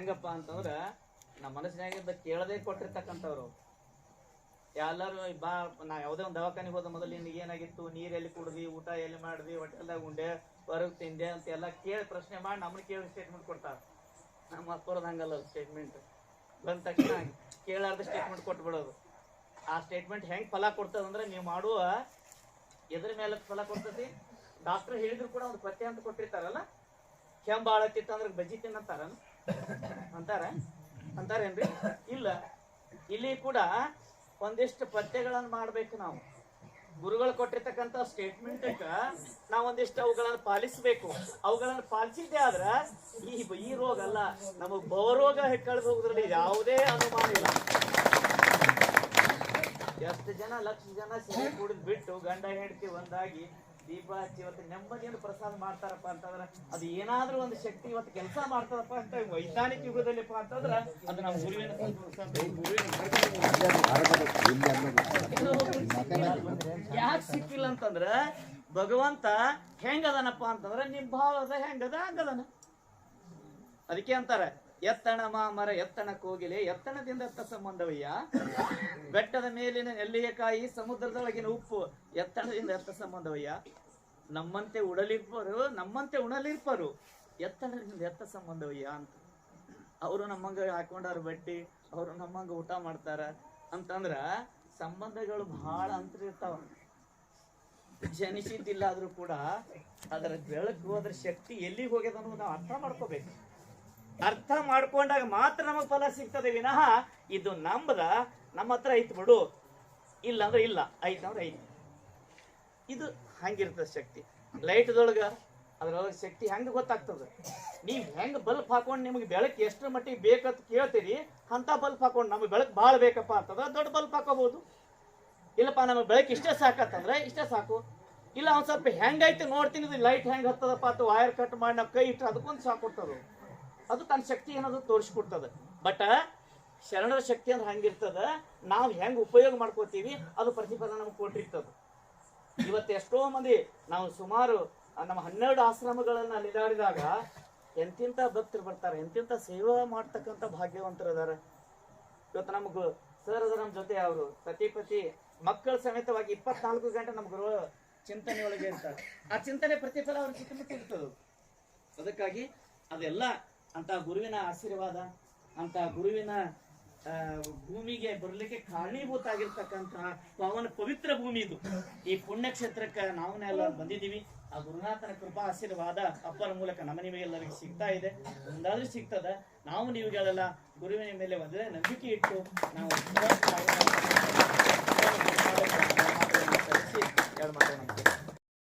ಹೆಂಗಪ್ಪ ಅಂತಂದ್ರ ನಮ್ಮ ಮನಸ್ಸಿನಾಗಿದ್ದ ಕೇಳದೆ ಕೊಟ್ಟಿರ್ತಕ್ಕಂಥವ್ರು. ಎಲ್ಲರೂ ಬಾ, ನಾ ಯಾವುದೇ ಒಂದು ದವಾಖಾನಿಗೆ ಹೋದ ಮೊದಲು ನಿನ್ಗೆ ಏನಾಗಿತ್ತು? ನೀರು ಎಲ್ಲಿ ಕುಡ್ದಿ ಊಟ ಎಲ್ಲಿ ಮಾಡಿದ್ವಿ? ಹೋಟೆಲ್ದಾಗ ಉಂಡೆ, ಹೊರಗೆ ತಿಂದೆ ಅಂತ ಎಲ್ಲ ಕೇಳಿ ಪ್ರಶ್ನೆ ಮಾಡಿ ನಮ್ಮನ್ನ ಕೇಳಿ ಸ್ಟೇಟ್ಮೆಂಟ್ ಕೊಡ್ತಾರೆ. ನಮ್ಮ ಅಪ್ಪರದ್ದು ಹಂಗಲ್ಲ ಸ್ಟೇಟ್ಮೆಂಟ್ ಬಂದ ತಕ್ಷಣ ಕೇಳಾರ್ದ ಸ್ಟೇಟ್ಮೆಂಟ್ ಕೊಟ್ಬಿಡೋದು. ಆ ಸ್ಟೇಟ್ಮೆಂಟ್ ಹೆಂಗ್ ಫಲ ಕೊಡ್ತದಂದ್ರೆ ನೀವು ಮಾಡುವ ಎದ್ರ ಮೇಲೆ ಫಲ ಕೊಡ್ತತಿ? ಡಾಕ್ಟರ್ ಹೇಳಿದ್ರು ಕೂಡ ಒಂದು ಪಥ್ಯ ಅಂತ ಕೊಟ್ಟಿರ್ತಾರಲ್ಲ? ಕೆಂಬ ಆಳತ್ತಿತ್ತು ಅಂದ್ರೆ ಬಜ್ಜಿ ತಿನ್ನಂತಾರ ಅಂತಾರ? ಅಂತಾರೇನ್ರಿ? ಇಲ್ಲ. ಇಲ್ಲಿ ಕೂಡ ಒಂದಿಷ್ಟು ಪಥ್ಯಗಳನ್ನು ಮಾಡ್ಬೇಕು ನಾವು. ಗುರುಗಳು ಕೊಟ್ಟಿರ್ತಕ್ಕಂಥ ಸ್ಟೇಟ್ಮೆಂಟ್ ನಾವು ಒಂದಿಷ್ಟು ಅವುಗಳನ್ನು ಪಾಲಿಸಬೇಕು. ಅವುಗಳನ್ನು ಪಾಲಿಸಿದ್ದೆ ಆದ್ರ ಈ ಈ ರೋಗ ಅಲ್ಲ, ನಮಗ್ ಬವರೋಗ ಕಳೆದು ಹೋಗೋದ್ರಲ್ಲಿ ಯಾವುದೇ ಅನುಮಾನ ಇಲ್ಲ. ಎಷ್ಟು ಜನ, ಲಕ್ಷ ಜನ ಸೇರಿ ಕುಡಿದ್ ಬಿಟ್ಟು ಗಂಡ, ಹೆಂಡತಿ ಒಂದಾಗಿ ದೀಪ ಹಚ್ಚಿ ಇವತ್ತು ನೆಮ್ಮದಿಯನ್ನು ಪ್ರಸಾದ ಮಾಡ್ತಾರಪ್ಪ ಅಂತಂದ್ರೆ ಅದು ಏನಾದ್ರೂ ಒಂದು ಶಕ್ತಿ ಇವತ್ತು ಕೆಲಸ ಮಾಡ್ತಾರಪ್ಪ ಅಂತ ವೈಜ್ಞಾನಿಕ ಯುಗದಲ್ಲಿಪ್ಪ ಅಂತಂದ್ರೆ ಅದು ನಮ್ಮ ಗುರುವಿನ ಯಾಕೆ ಸಿಕ್ಕಿಲ್ಲ ಅಂತಂದ್ರ ಭಗವಂತ ಹೆಂಗದನಪ್ಪ ಅಂತಂದ್ರೆ ನಿಮ್ ಭಾವದ ಹೆಂಗದ ಹಂಗದನ ಅದಕ್ಕೆ ಅಂತಾರೆ ಎತ್ತಣ ಮಾಮರ ಎತ್ತಣ ಕೋಗಿಲೆ, ಎತ್ತಣದಿಂದ ಎತ್ತ ಸಂಬಂಧವಯ್ಯ ಬೆಟ್ಟದ ಮೇಲಿನ ನೆಲ್ಲಿಯ ಕಾಯಿ, ಸಮುದ್ರದೊಳಗಿನ ಉಪ್ಪು, ಎತ್ತಣದಿಂದ ಎತ್ತ ಸಂಬಂಧವಯ್ಯ ನಮ್ಮಂತೆ ಉಡಲಿರ್ಪರು, ನಮ್ಮಂತೆ ಉಣಲಿರ್ಪರು, ಎತ್ತಣದಿಂದ ಎತ್ತ ಸಂಬಂಧವಯ್ಯ ಅಂತ. ಅವರು ನಮ್ಮಂಗ ಹಾಕೊಂಡಾರ ಬಟ್ಟಿ, ಅವರು ನಮ್ಮಂಗ ಊಟ ಮಾಡ್ತಾರ ಅಂತಂದ್ರ ಸಂಬಂಧಗಳು ಬಹಳ ಅಂತರ ಇರ್ತಾವ. ಜನಿಸಿದ್ದಿಲ್ಲ ಆದ್ರೂ ಕೂಡ ಅದರ ಬೆಳಕು ಅದರ ಶಕ್ತಿ ಎಲ್ಲಿಗೆ ಹೋಗ್ಯದ ಅನ್ನೋದು ನಾವು ಅರ್ಥ ಮಾಡ್ಕೋಬೇಕು. ಅರ್ಥ ಮಾಡ್ಕೊಂಡಾಗ ಮಾತ್ರ ನಮಗೆ ಫಲ ಸಿಗ್ತದೆ ವಿನಃ ಇದು ನಂಬದ ನಮ್ಮ ಹತ್ರ ಐತ್ ಬಿಡು. ಇಲ್ಲ ಅಂದ್ರೆ ಇಲ್ಲ. ಐತ್ ಅಂದ್ರೆ ಐತ್ ಇದು ಹಂಗಿರ್ತದೆ ಶಕ್ತಿ. ಲೈಟ್ದೊಳಗೆ, ಅದ್ರೊಳಗೆ ಶಕ್ತಿ ಹೆಂಗೆ ಗೊತ್ತಾಗ್ತದೆ? ನೀವು ಹೆಂಗೆ ಬಲ್ಪ್ ಹಾಕೊಂಡು ನಿಮ್ಗೆ ಬೆಳಕು ಎಷ್ಟರ ಮಟ್ಟಿಗೆ ಬೇಕಂತ ಕೇಳ್ತೀರಿ, ಅಂತ ಬಲ್ಪ್ ಹಾಕೊಂಡು ನಮಗೆ ಬೆಳಕು ಭಾಳ ಬೇಕಪ್ಪ ಅಂತಂದ್ರೆ ದೊಡ್ಡ ಬಲ್ಪ್ ಹಾಕೋಬಹುದು. ಇಲ್ಲಪ್ಪ, ನಮಗೆ ಬೆಳಕು ಇಷ್ಟೇ ಸಾಕತ್ತಂದ್ರೆ ಇಷ್ಟೇ ಸಾಕು. ಇಲ್ಲ ಒಂದು ಸ್ವಲ್ಪ ಹೆಂಗೈತೆ ನೋಡ್ತೀನಿ ಲೈಟ್ ಹೆಂಗ್ ಹತ್ತದಪ್ಪ ಅಥವಾ ವೈರ್ ಕಟ್ ಮಾಡಿ ನಾವು ಕೈ ಇಟ್ಟು ಅದಕ್ಕೊಂದು ಸಾಕು ಕೊಡ್ತದ. ಅದು ತನ್ನ ಶಕ್ತಿ ಏನದು ತೋರಿಸ್ಕೊಡ್ತದೆ. ಬಟ್ ಶರಣರ ಶಕ್ತಿ ಅಂದ್ರೆ ಹಂಗಿರ್ತದ. ನಾವು ಹೆಂಗ್ ಉಪಯೋಗ ಮಾಡ್ಕೋತೀವಿ, ಅದು ಪ್ರತಿಫಲ ನಮ್ಗೆ ಕೊಟ್ಟಿರ್ತದ. ಇವತ್ತು ಎಷ್ಟೋ ಮಂದಿ ನಾವು ಸುಮಾರು, ನಮ್ಮ ಹನ್ನೆರಡು ಆಶ್ರಮಗಳನ್ನ ಅಲಿದಾಡಿದಾಗ ಎಂತಿಂತ ಭಕ್ತರು ಬರ್ತಾರೆ, ಎಂತಿಂತ ಸೇವಾ ಮಾಡ್ತಕ್ಕಂಥ ಭಾಗ್ಯವಂತರು ಅದಾರ ಇವತ್ತು ನಮ್ಗೆ ಸರ್ ಅದ ನಮ್ಮ ಜೊತೆ ಅವರು ಸತಿಪತಿ ಮಕ್ಕಳ ಸಮೇತವಾಗಿ ಇಪ್ಪತ್ನಾಲ್ಕು ಗಂಟೆ ನಮ್ಮ ಗುರು ಚಿಂತನೆ ಒಳಗೆ ಇರ್ತಾರೆ. ಆ ಚಿಂತನೆ ಪ್ರತಿಫಲ ಅವ್ರ ಸುತ್ತಮುತ್ತ ಇರ್ತದೆ ಅದಕ್ಕಾಗಿ ಅದೆಲ್ಲ ಅಂತ ಗುರುವಿನ ಆಶೀರ್ವಾದ, ಅಂತ ಗುರುವಿನ ಭೂಮಿಗೆ ಬರಲಿಕ್ಕೆ ಕಾರಣೀಭೂತ ಆಗಿರ್ತಕ್ಕಂತಹ ಪವನ ಪವಿತ್ರ ಭೂಮಿ ಇದು. ಈ ಪುಣ್ಯಕ್ಷೇತ್ರಕ್ಕೆ ನಾವನ್ನೆಲ್ಲ ಬಂದಿದ್ದೀವಿ. ಆ ಗುರುನಾಥನ ಕೃಪಾ ಆಶೀರ್ವಾದ ಅಪ್ಪರ ಮೂಲಕ ನಮ್ಮ ನಿಮಗೆಲ್ಲರಿಗೆ ಸಿಗ್ತಾ ಇದೆ. ಒಂದಾದ್ರೂ ಸಿಗ್ತದ, ನಾವು ನೀವುಗಳೆಲ್ಲ ಗುರುವಿನ ಮೇಲೆ ಒಂದೇ ನಂಬಿಕೆ ಇಟ್ಟು ನಾವು